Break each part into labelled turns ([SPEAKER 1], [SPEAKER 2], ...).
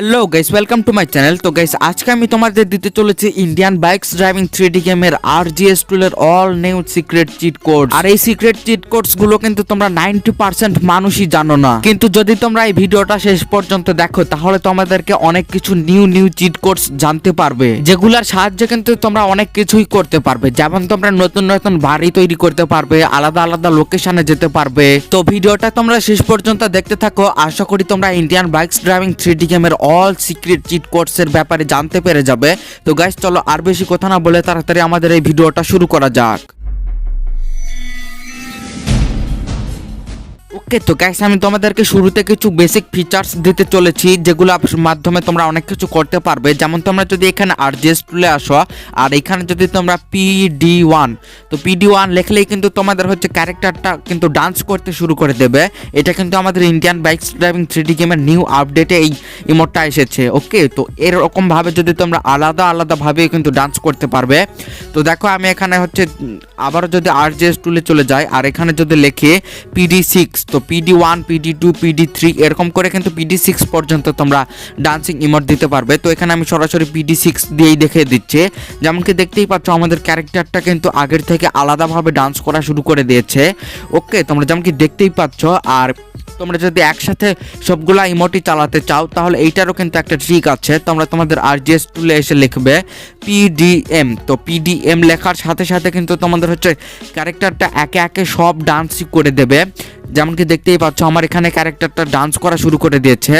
[SPEAKER 1] Hello guys welcome to my channel তো guys আজকে আমি তোমাদের দিতে চলেছি Indian bikes driving three D গেমের আর জিএস টুলের all new secret cheat code আর এই সিক্রেট চিট কোডসগুলো কিন্তু তোমরা নাইনটি পার্সেন্ট মানুষই জানো না। কিন্তু যদি তোমরা এই ভিডিওটা শেষ পর্যন্ত দেখো, তাহলে তোমাদেরকে অনেক কিছু নিউ নিউ চিট কোডস জানতে পারবে। যেগুলোর সাহায্যে কিন্তু তোমরা অনেক কিছুই করতে পারবে। যেমন তোমরা নতুন নতুন বাড়ি তৈরি করতে পারবে, আলাদা আলাদা লোকেশনে যেতে পারবে। তো ভিডিওটা তোমরা শেষ পর্যন্ত দেখতে থাকো। আশা করি তোমরা Indian bikes driving three D গেমের অল সিক্রেট চিট কোডস এর ব্যাপারে জানতে পেরে যাবে। তো গাইস চলো আর বেশি কথা না বলে তাড়াতাড়ি আমাদের এই ভিডিওটা শুরু করা যাক। ওকে তো গাইস আমি তোমাদেরকে শুরুতে কিছু বেসিক ফিচার্স দিতে চলেছি, যেগুলো মাধ্যমে তোমরা অনেক কিছু করতে পারবে। যেমন তোমরা যদি এখানে আরজিএস টুলে আসো, আর এখানে যদি তোমরা পিডি ওয়ান তো পিডি ওয়ান লেখলেই কিন্তু তোমাদের হচ্ছে ক্যারেক্টারটা কিন্তু ডান্স করতে শুরু করে দেবে। এটা কিন্তু আমাদের Indian bike driving three D গেমের নিউ আপডেটে এই ইমোটটা এসেছে ওকে তো এরকম ভাবে যদি তোমরা আলাদা আলাদা ভাবে কিন্তু ডান্স করতে পারবে। তো দেখো, আমি এখানে হচ্ছে আবারও যদি আরজিএস টুলে চলে যাই, আর এখানে যদি লেখে পিডি সিক্স তো PD one PD two PD three এরকম করে কিন্তু পিডি সিক্স পর্যন্ত তোমরা ডান্সিং ইমোট দিতে পারবে। তো এখানে আমি সরাসরি পিডি সিক্স দিয়েই দেখে দিচ্ছে। যেমন কি দেখতেই পাচ্ছ, আমাদের ক্যারেক্টারটা কিন্তু আগের থেকে আলাদাভাবে ডান্স করা শুরু করে দিয়েছে। ওকে তোমরা যেমন কি দেখতেই পাচ্ছ, আর তোমরা যদি একসাথে সবগুলা ইমোটি চালাতে চাও, তাহলে এইটারও কিন্তু একটা ট্রিক আছে। তোমরা তোমাদের আরজিএস টুলে এসে লিখবে পিডিএম তো পিডিএম লেখার সাথে সাথে কিন্তু তোমাদের হচ্ছে ক্যারেক্টারটা একে একে সব ডান্সই করে দেবে। যেমন কি দেখতেই পাচ্ছ, আমার এখানে ক্যারেক্টারটা ডান্স করা শুরু করে দিয়েছে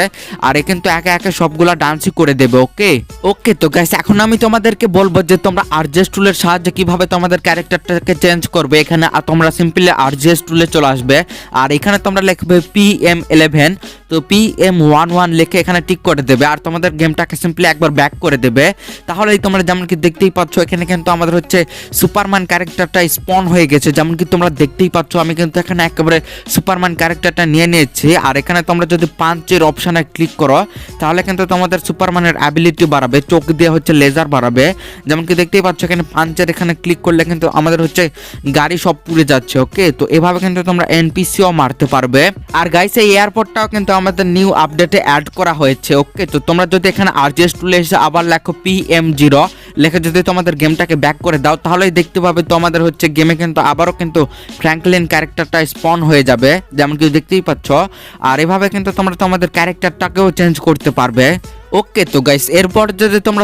[SPEAKER 1] আর এ কিন্তু একে একে সবগুলা ডান্সই করে দেবে, ওকে? ওকে তো গাইস এখন আমি তোমাদেরকে বলব যে তোমরা আরজিএস টুলের সাহায্যে কীভাবে তোমাদের ক্যারেক্টারটাকে চেঞ্জ করবে। এখানে আর তোমরা সিম্পলি আরজিএস টুলে চলে আসবে। আর এখানে তোমরা লিখবে পি এম ইলেভেন তো পি এম ওয়ান ওয়ান লিখে এখানে টিক করে দেবে। আর তোমাদের গেমটাকে সিম্পলি একবার ব্যাক করে দেবে। তাহলেই তোমরা যেমন কি দেখতেই পাচ্ছ, এখানে কিন্তু আমাদের হচ্ছে সুপারম্যান ক্যারেক্টারটা স্পন হয়ে গেছে। যেমন কি তোমরা দেখতেই পাচ্ছ, আমি কিন্তু এখানে একেবারে সুপারম্যান ক্যারেক্টারটা নিয়ে নিয়েছি। আর এখানে তোমরা যদি পাঞ্চের অপশানে ক্লিক করো, তাহলে কিন্তু তোমাদের সুপারম্যানের অ্যাবিলিটি বাড়াবে, চোখ দিয়ে হচ্ছে লেজার বাড়াবে। যেমন কি দেখতেই পাচ্ছ, এখানে পাঞ্চের এখানে ক্লিক করলে কিন্তু আমাদের হচ্ছে গাড়ি সব পুড়ে যাচ্ছে ওকে তো এভাবে কিন্তু তোমরা এনপিসিও মারতে পারবে। আর গাইস এই এয়ারপোর্টটাও কিন্তু আমাদের নিউ আপডেটে অ্যাড করা হয়েছে ওকে তো তোমরা যদি এখানে আরজিএস টুলে এসে আবার লেখো পি এম জিরো লেখে যদি তোমাদের গেমটাকে ব্যাক করে দাও, তাহলেই দেখতে পাবে তোমাদের হচ্ছে গেমে কিন্তু আবারও কিন্তু ফ্র্যাঙ্কলিন ক্যারেক্টারটা স্পন হয়ে যাবে, যেমন কি দেখতেই পাচ্ছ। আর এভাবে কিন্তু তোমরা তোমাদের ক্যারেক্টারটাকেও চেঞ্জ করতে পারবে ওকে তো গাইস এরপর যদি তোমরা